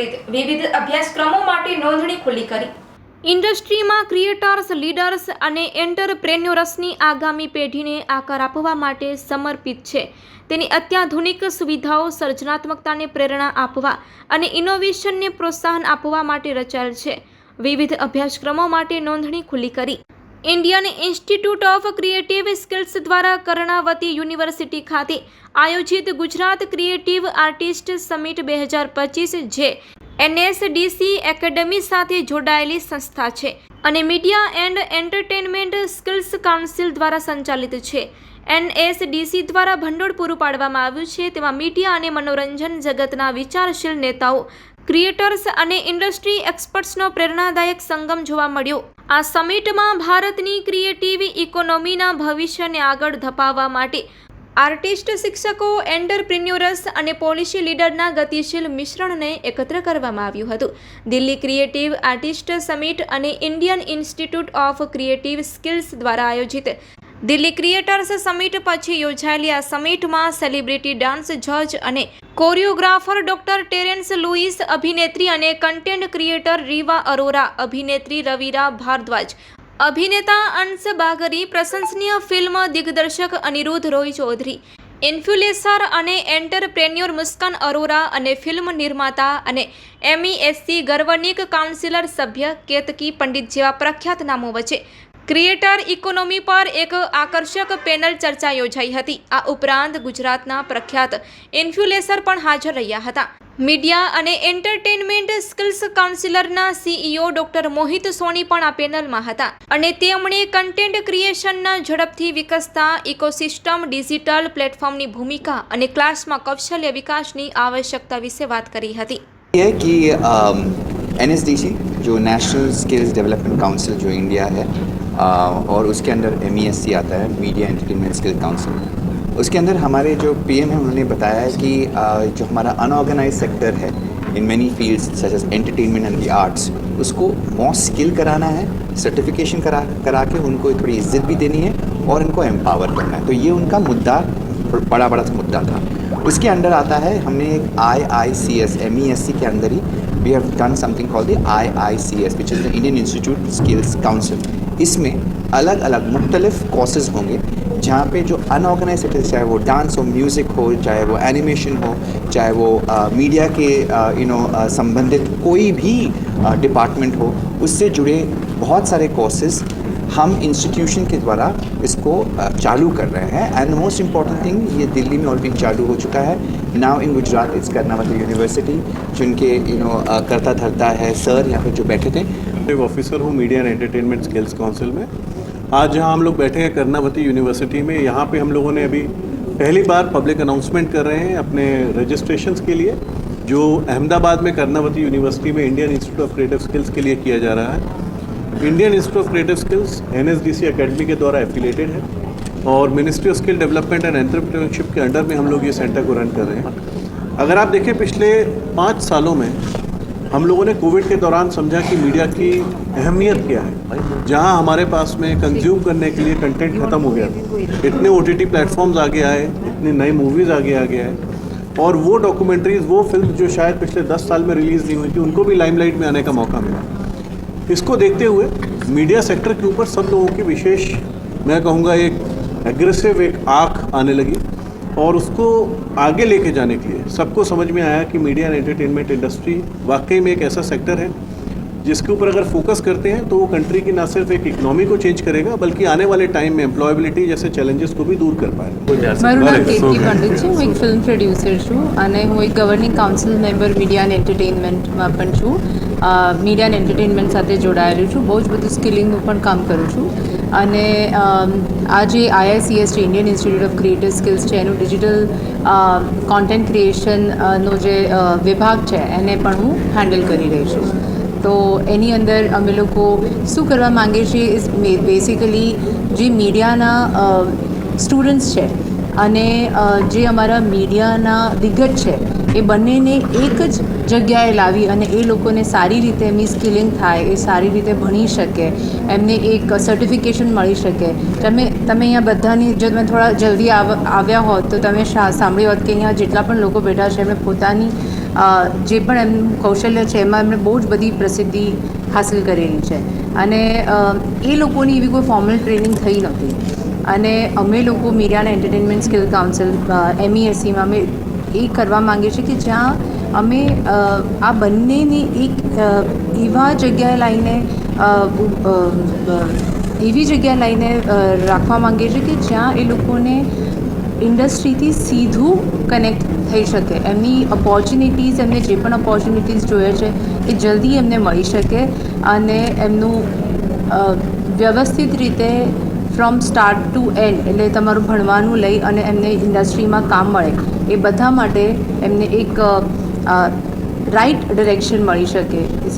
પ્રીત વિવિધ અભ્યાસક્રમો માટે નોંધણી ખુલ્લી કરી. ઇન્ડસ્ટ્રીમાં ક્રિએટર્સ, લીડર્સ અને એન્ટરપ્રેન્યોરસની આગામી પેઢીને આકાર આપવા માટે સમર્પિત છે. તેની અત્યાધુનિક સુવિધાઓ સર્જનાત્મકતાને પ્રેરણા આપવા અને ઇનોવેશનને પ્રોત્સાહન આપવા માટે રચાયેલ છે. વિવિધ અભ્યાસક્રમો માટે નોંધણી ખુલ્લી કરી. Indian Institute of Creative Skills દ્વારા કર્ણાવતી યુનિવર્સિટી ખાતે આયોજિત ગુજરાત ક્રિએટિવ આર્ટિસ્ટ સમિટ બે હજાર પચીસ, જે એનએસડીસી એકેડમી સાથે જોડાયેલી સંસ્થા છે અને media and entertainment skills council દ્વારા સંચાલિત છે. એનએસડીસી દ્વારા ભંડોળ પૂરું પાડવામાં આવ્યું છે. તેમાં મીડિયા અને મનોરંજન જગતના વિચારશીલ નેતાઓ ક્રિએટર્સ અને ઇન્ડસ્ટ્રી એક્સપર્ટ્સનો પ્રેરણાદાયક સંગમ જોવા મળ્યો. આ સમિટમાં ભારતની ક્રિએટિવ ઇકોનોમીના ભવિષ્યને આગળ ધપાવવા માટે આર્ટિસ્ટ શિક્ષકો, એન્ટરપ્રિન્યુરસ અને પોલિસી લીડરના ગતિશીલ મિશ્રણને એકત્ર કરવામાં આવ્યું હતું. દિલ્હી ક્રિએટિવ આર્ટિસ્ટ સમિટ અને Indian Institute of Creative Skills દ્વારા આયોજિત. દિલ્હી ક્રિએટર્સ સમિટ પછી યોજાયેલી આ સમિટમાં સેલિબ્રિટી, ડાન્સ જજ અને કોરિયોગ્રાફર ડોક્ટર ટેરેન્સ લુઈસ અભિનેત્રી અને કન્ટેન્ટ ક્રિએટર રીવા અરોરા, અભિનેત્રી રવિરા ભારદ્વાજ, અભિનેતા અંશ બાગરી, પ્રશંસનીય ફિલ્મ દિગ્દર્શક અનિરુદ્ધ રોય ચૌધરી, ઇન્ફ્લુએન્સર અને એન્ટરપ્રેન્યોર મુસ્કાન અરોરા અને ફિલ્મ નિર્માતા અને એમઈએસસી ગર્વનિક કાઉન્સિલર સભ્ય કેતકી પંડિત જેવા પ્રખ્યાત નામો વચ્ચે ક્રિએટર ઇકોનોમી પર એક આકર્ષક પેનલ ચર્ચા યોજાઈ હતી. આ ઉપરાંત ગુજરાતના પ્રખ્યાત ઇન્ફ્યુલેસર પણ હાજર રહ્યા હતા. મીડિયા અને એન્ટરટેનમેન્ટ સ્કિલ્સ કાઉન્સિલરના સીઈઓ ડોક્ટર મોહિત સોની પણ આ પેનલમાં હતા અને તેમણે કન્ટેન્ટ ક્રિએશનના ઝડપથી વિકસતા ઇકોસિસ્ટમ, ડિજિટલ પ્લેટફોર્મની ભૂમિકા અને ક્લાસમાં કૌશલ્ય વિકાસની આવશ્યકતા વિશે વાત કરી હતી. एन एस डी सी जो नेशनल स्किल्स डेवलपमेंट काउंसिल जो इंडिया है अ, और उसके अंदर सी आता है मीडिया एंटरटेनमेंट स्किल काउंसिल उसके अंदर हमारे जो पी एम है उन्होंने बताया है कि अ, जो हमारा अनऑर्गेनाइज सेक्टर है in many fields such as entertainment and the arts उसको मोर स्किल कराना है सर्टिफिकेशन करा करा के उनको थोड़ी इज़्ज़त भी देनी है और उनको एम्पावर करना है। तो ये उनका मुद्दा बड़ा बड़ा मुद्दा था। उसके अंडर आता है हमने एक I I C S M E S C के अंदर ही we have done something call the I I C S which is the Indian institute skills council इसमें अलग अलग मुख्तलिफ़ कोर्सेज होंगे, जहाँ पे जो अनऑर्गेनाइज सेक्टर चाहे वो डांस हो म्यूज़िक हो, चाहे वो एनिमेशन हो, चाहे वो मीडिया के यू नो संबंधित कोई भी डिपार्टमेंट हो, उससे जुड़े बहुत सारे कोर्सेज हम इंस्टीट्यूशन के द्वारा इसको चालू कर रहे हैं। एंड मोस्ट इंपॉर्टेंट थिंग ये दिल्ली में ऑलरेडी चालू हो चुका है। Now in Gujarat is Karnavati university जिनके यू नो करता धरता है सर यहाँ पे जो बैठे थे। एक्टिव ऑफिसर हूँ media and entertainment skills council में। आज जहाँ हम लोग बैठे हैं कर्नावती यूनिवर्सिटी में। यहाँ पे हम लोगों ने अभी पहली बार पब्लिक अनाउंसमेंट कर रहे हैं अपने रजिस्ट्रेशन के लिए, जो अहमदाबाद में कर्नावती यूनिवर्सिटी में Indian Institute of Creative Skills के लिए किया जा रहा है। Indian Institute of Creative Skills an academy के द्वारा एफिलेटेड है। और ministry of skill development and entrepreneurship के अंडर में हम लोग ये सेंटर को रन कर रहे हैं। अगर आप देखें पिछले पाँच सालों में हम लोगों ने कोविड के दौरान समझा कि मीडिया की अहमियत क्या है। जहाँ हमारे पास में कंज्यूम करने के लिए कंटेंट खत्म हो गया इतने ओ टी प्लेटफॉर्म्स आगे आए, इतनी नई मूवीज़ आगे आगे आए। और वो डॉक्यूमेंट्रीज वो फ़िल्म जो शायद पिछले दस साल में रिलीज़ नहीं हुई थी, उनको भी लाइमलाइट में आने का मौका मिला। इसको देखते हुए मीडिया सेक्टर के ऊपर सब लोगों की विशेष, मैं कहूँगा एक एग्रेसिव एक आँख आने लगी और उसको आगे लेके जाने के लिए सबको समझ में आया कि मीडिया एंड एंटरटेनमेंट इंडस्ट्री वाकई में एक ऐसा सेक्टर है जिसके ऊपर अगर फोकस करते हैं तो वो कंट्री की ना सिर्फ एक इकोनॉमी को चेंज करेगा बल्कि आने वाले टाइम में एम्प्लॉयबिलिटी जैसे चैलेंजेस को भी दूर कर पाएगा મારું નામ કેતકી પંડિત છે હું એક ફિલ્મ પ્રોડ્યુસર છું અને હું એક governing council member media and એન્ટરટેનમેન્ટમાં પણ છું મીડિયા એન્ડ એન્ટરટેનમેન્ટ સાથે જોડાયેલું છું બહુ જ બધું સ્કિલિંગનું પણ કામ કરું છું અને અમ, આ જે આઈઆઈસીએસ છે Indian institute of creative skills છે એનું ડિજિટલ કોન્ટેન્ટ ક્રિએશનનો જે અ, વિભાગ છે એને પણ હું હેન્ડલ કરી રહી છું તો એની અંદર અમે લોકો શું કરવા માંગીએ છીએ ઇઝ બેસિકલી જે મીડિયાના સ્ટુડન્ટ્સ છે અને જે અમારા મીડિયાના દિગ્ગજ છે, એ બંનેને એક જ જગ્યાએ લાવી અને એ લોકોને સારી રીતે એમની સ્કિલિંગ થાય, એ સારી રીતે ભણી શકે, એમને એક સર્ટિફિકેશન મળી શકે. તમે તમે અહીંયા બધાની, જો તમે થોડા જલ્દી આવ, આવ્યા હોત તો તમે સાંભળ્યું હોત કે અહીંયા જેટલા પણ લોકો બેઠા છે, એમણે પોતાની જે પણ એમનું કૌશલ્ય છે, એમાં એમણે બહુ જ બધી પ્રસિદ્ધિ હાંસલ કરેલી છે. અને એ લોકોની એવી કોઈ ફોર્મલ ટ્રેનિંગ થઈ નહોતી. અને અમે લોકો મીડિયા એન્ટરટેનમેન્ટ સ્કિલ કાઉન્સિલ એમઈએસસીમાં અમે એ કરવા માંગીએ છીએ કે જ્યાં અમે આ બંનેની એક એવા જગ્યાએ લાવીને એવી જગ્યાએ લાવીને રાખવા માંગીએ છીએ કે જ્યાં એ લોકોને ઇન્ડસ્ટ્રીથી સીધું કનેક્ટ થઈ શકે. એમની ઓપોર્ચ્યુનિટીઝ એમને જે પણ ઓપોર્ચ્યુનિટીઝ જોઈએ છે એ જલ્દી એમને મળી શકે અને એમનું વ્યવસ્થિત રીતે ફ્રોમ સ્ટાર્ટ ટુ એન્ડ એટલે તમારું ભણવાનું લઈ અને એમને ઇન્ડસ્ટ્રીમાં કામ મળે. એ બધા માટે એમને એક રાઇટ ડિરેક્શન મળી શકે. એ